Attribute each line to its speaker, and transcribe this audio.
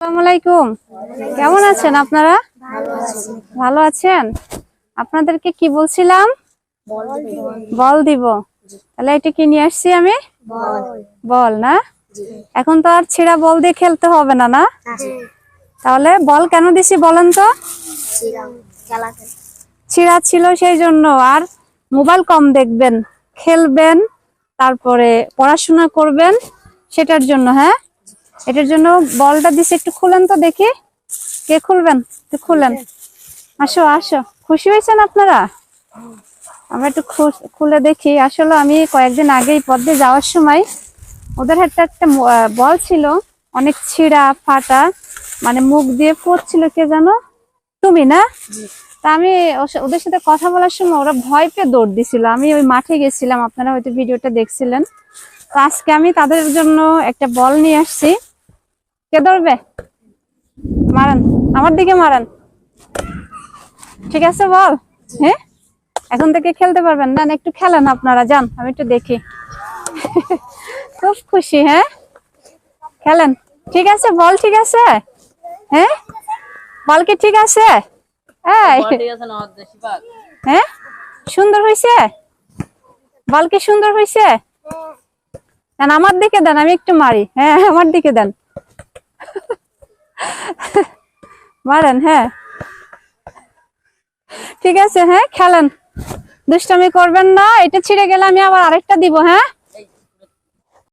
Speaker 1: আলাইকুম। কেমন আছেন আপনারা? ভালো আছেন? আপনাদেরকে কি বলছিলাম? বল দিব। তাহলে এটা কি নিয়ে আসছি আমি? বল না? এখন তো আর ছেঁড়া বল দিয়ে খেলতে হবে না না? তাহলে বল কেন দিছি বলেন তো? ছিঁড়া ছিল সেই জন্য। আর মোবাইল কম দেখবেন, খেলবেন, তারপরে পড়াশোনা করবেন, সেটার জন্য হ্যাঁ? এটার জন্য বলটা দিছে একটু খুলেন তো দেখি। কে খুলবেন? একটু খুলেন। আসো আসো। খুশি হয়েছেন আপনারা? আমরা একটু খুলে দেখি। আসলে আমি কয়েকদিন আগে এই পথ দিয়ে যাওয়ার সময় ওদের হাতে একটা বল ছিল অনেক ছিঁড়া ফাটা মানে মুখ দিয়ে পড়ছিল কে জানো? তুমি না? তা আমি ওদের সাথে কথা বলার সময় ওরা ভয় পেয়ে দৌড় দিছিল। আমি ওই মাঠে গেছিলাম আপনারা হয়তো ভিডিওটা দেখছিলেন। তো আজকে আমি তাদের জন্য একটা বল নিয়ে আসছি। কে ধরবে? মারেন আমার দিকে মারেন। ঠিক আছে বল। হ্যাঁ এখন থেকে খেলতে পারবেন। না একটু খেলেন আপনারা যান আমি একটু দেখি। খুব খুশি হ্যাঁ? খেলেন। ঠিক আছে বল ঠিক আছে? হ্যাঁ বল কি ঠিক আছে? হ্যাঁ সুন্দর হয়েছে বল কি সুন্দর হয়েছে আমার দিকে দেন আমি একটু মারি। হ্যাঁ আমার দিকে দেন। মারেন হ্যাঁ। ঠিক আছে হ্যাঁ খেলেন। দুষ্টামি করবেন না, এটা ছিঁড়ে গেলে আমি আবার আরেকটা দিব হ্যাঁ?